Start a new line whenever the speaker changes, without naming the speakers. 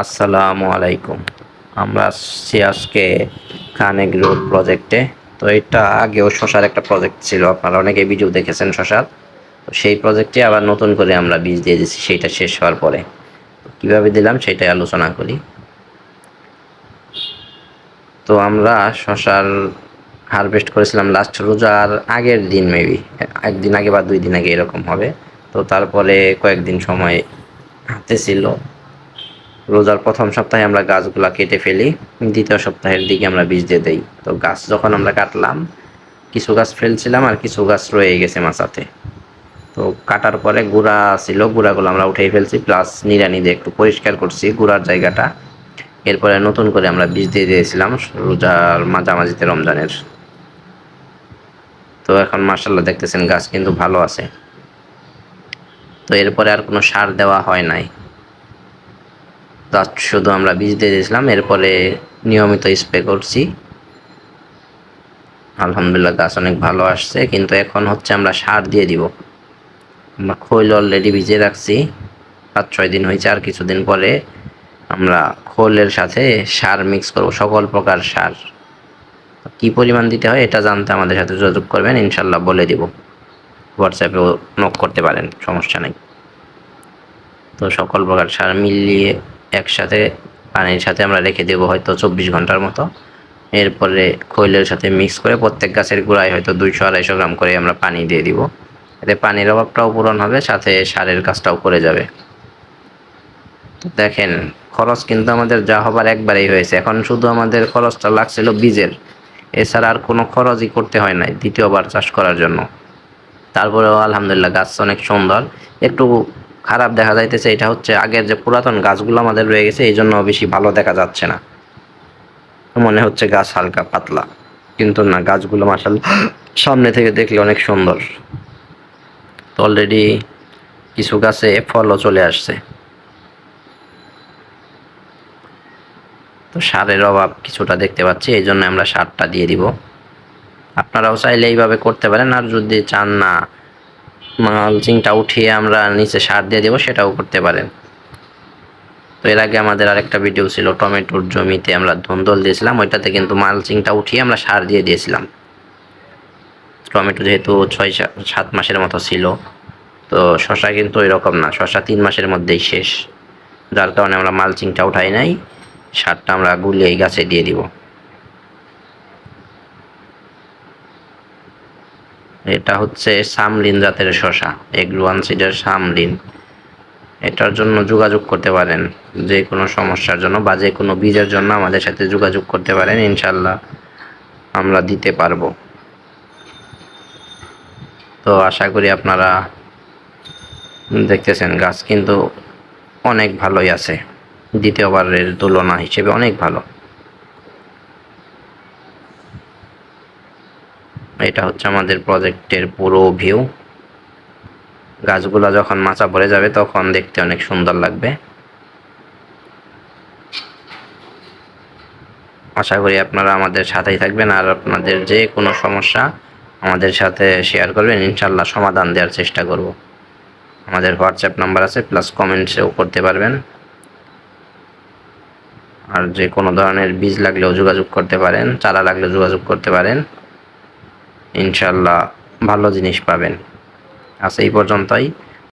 আসসালামু আলাইকুম। আমরা আসছি আজকে কানেক রোড প্রজেক্টে তো এটা আগেও শশার একটা প্রজেক্ট ছিল, আপনারা অনেকে ভিডিও দেখেছেন শশার। তো সেই প্রজেক্টে আবার নতুন করে আমরা বীজ দিয়ে দিচ্ছি সেইটা শেষ হওয়ার পরে। কীভাবে দিলাম সেটাই আলোচনা করি। তো আমরা শশার হারভেস্ট করেছিলাম লাস্ট রোজার আগের দিন মেবি একদিন আগে বা দুই দিন আগে এরকম হবে। তো তারপরে কয়েকদিন সময় হাতে ছিল। রোজার প্রথম সপ্তাহে আমরা গাছগুলা কেটে ফেলি, দ্বিতীয় সপ্তাহের দিকে আমরা বীজ দিয়ে দেই। তো গাছ যখন আমরা কাটলাম, কিছু গাছ ফেলছিলাম আর কিছু গাছ রয়ে গেছে মাচাতে তো কাটার পরে গুড়া ছিল, গুড়াগুলো আমরা উঠেই ফেলছি, প্লাস নিড়ানি দিয়ে একটু পরিষ্কার করছি গুড়ার জায়গাটা। এরপরে নতুন করে আমরা বীজ দিয়ে দিয়েছিলাম রোজার মাঝামাঝিতে রমজানের। তো এখন মার্শাল্লাহ দেখতেছেন গাছ কিন্তু ভালো আছে। তো এরপরে আর কোনো সার দেওয়া হয় নাই। জাস্ট শুধু আমরা বীজ দিয়ে দিয়েছিলাম, এরপরে নিয়মিত স্প্রে করছি। আলহামদুলিল্লাহ গাছ অনেক ভালো আসছে, কিন্তু এখন হচ্ছে আমরা সার দিয়ে দিব। আমরা খৈল অলরেডি ভিজে রাখছি, পাঁচ ছয় দিন হয়েছে আর কিছুদিন পরে আমরা খোলের সাথে সার মিক্স করব, সকল প্রকার সার। কি পরিমাণ দিতে হয় এটা জানতে আমাদের সাথে যোগাযোগ করবেন ইনশাল্লাহ বলে দিব। হোয়াটসঅ্যাপেও নক করতে পারেন, সমস্যা নেই। তো সকল প্রকার সার মিলিয়ে একসাথে পানির সাথে আমরা রেখে দেবো হয়তো চব্বিশ ঘণ্টার মতো। এরপরে খৈলের সাথে মিক্স করে প্রত্যেক গাছের গোড়ায় হয়তো দুইশো আড়াইশো গ্রাম করে আমরা পানি দিয়ে দিব। এতে পানির অভাবটাও পূরণ হবে, সাথে সারের কাজটাও করে যাবে। দেখেন, খরচ কিন্তু আমাদের যা হবার একবারেই হয়েছে। এখন শুধু আমাদের খরচটা লাগছিল বীজের। এছাড়া আর কোনো খরচই করতে হয় নাই, দ্বিতীয়বার চাষ করার জন্য। তারপরেও আলহামদুলিল্লাহ গাছ অনেক সুন্দর। একটু খারাপ দেখা যাইতেছে, এটা হচ্ছে আগের যে পুরাতন গাছগুলো আমাদের রয়ে গেছে, এই জন্য বেশি ভালো দেখা যাচ্ছে না। মনে হচ্ছে গাছ হালকা পাতলা, কিন্তু না, গাছগুলো মাসাল সামনে থেকে দেখলে অনেক সুন্দর। তো অলরেডি কিছু গাছে ফলও চলে আসছে। তো সারের অভাব কিছুটা দেখতে পাচ্ছি, এই জন্য আমরা সারটা দিয়ে দিব। আপনারাও চাইলে এইভাবে করতে পারেন, আর যদি চান না মালচিংটা উঠিয়ে আমরা নিচে সার দিয়ে দেবো, সেটাও করতে পারেন। তো এর আগে আমাদের আরেকটা ভিডিও ছিল, টমেটোর জমিতে আমরা ধন্দল দিয়েছিলাম, ওইটাতে কিন্তু মালচিংটা উঠিয়ে আমরা সার দিয়ে দিয়েছিলাম। টমেটো যেহেতু ছয় সাত মাসের মতো ছিল, তো শশা কিন্তু এরকম না, শশা তিন মাসের মধ্যেই শেষ। যার কারণে আমরা মালচিংটা উঠাই নাই, সারটা আমরা গুলিয়ে গাছে দিয়ে দিব। এটা হচ্ছে সামলিন জাতের শশা এগ এগ্রোয়ান সিডের সামলিন। এটার জন্য যোগাযোগ করতে পারেন, যে কোনো সমস্যার জন্য বা যে কোনো বীজের জন্য আমাদের সাথে যোগাযোগ করতে পারেন ইনশাল্লাহ আমরা দিতে পারব। তো আশা করি আপনারা দেখতেছেন, গাছ কিন্তু অনেক ভালোই আছে, দ্বিতীয়বারের তুলনা হিসেবে অনেক ভালো। এটা হচ্ছে আমাদের প্রজেক্টের পুরো ভিউ গাছগুলো যখন মাচা ভরে যাবে, তখন দেখতে অনেক সুন্দর লাগবে। আশা করি আপনারা আমাদের সাথেই থাকবেন, আর আপনাদের যে কোনো সমস্যা আমাদের সাথে শেয়ার করবেন ইনশাল্লাহ সমাধান দেওয়ার চেষ্টা করব। আমাদের হোয়াটসঅ্যাপ নাম্বার আছে প্লাস কমেন্টসেও করতে পারবেন। আর যে কোনো ধরনের বীজ লাগলেও যোগাযোগ করতে পারেন, চারা লাগলে যোগাযোগ করতে পারেন। ইনশাল্লাহ ভালো জিনিস পাবেন। আচ্ছা এই পর্যন্তই।